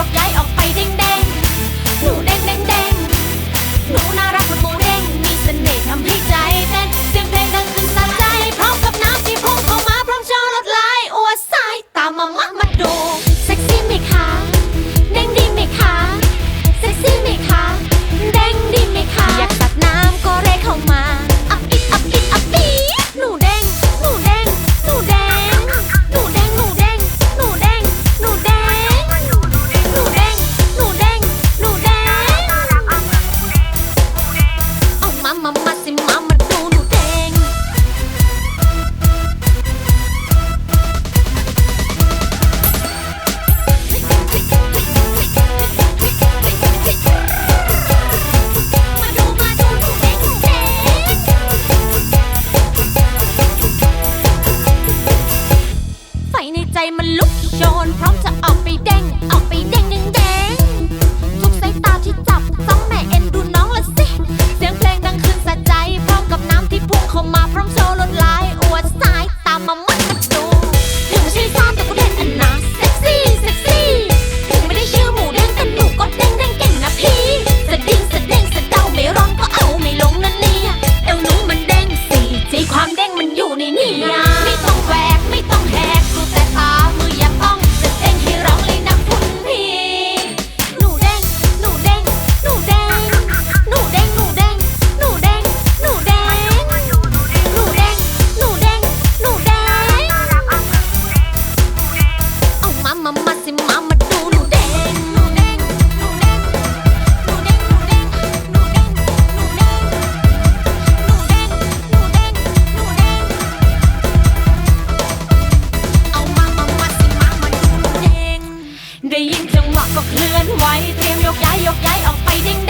ยกย้ายออกไปิมามาดูนมาดูดูหนูเดงหงไฟในใจมันลุกโชนพร้อม ก็เคลื่อนไหวเตรียมยกย้ายยกย้ายออกไปเด้ง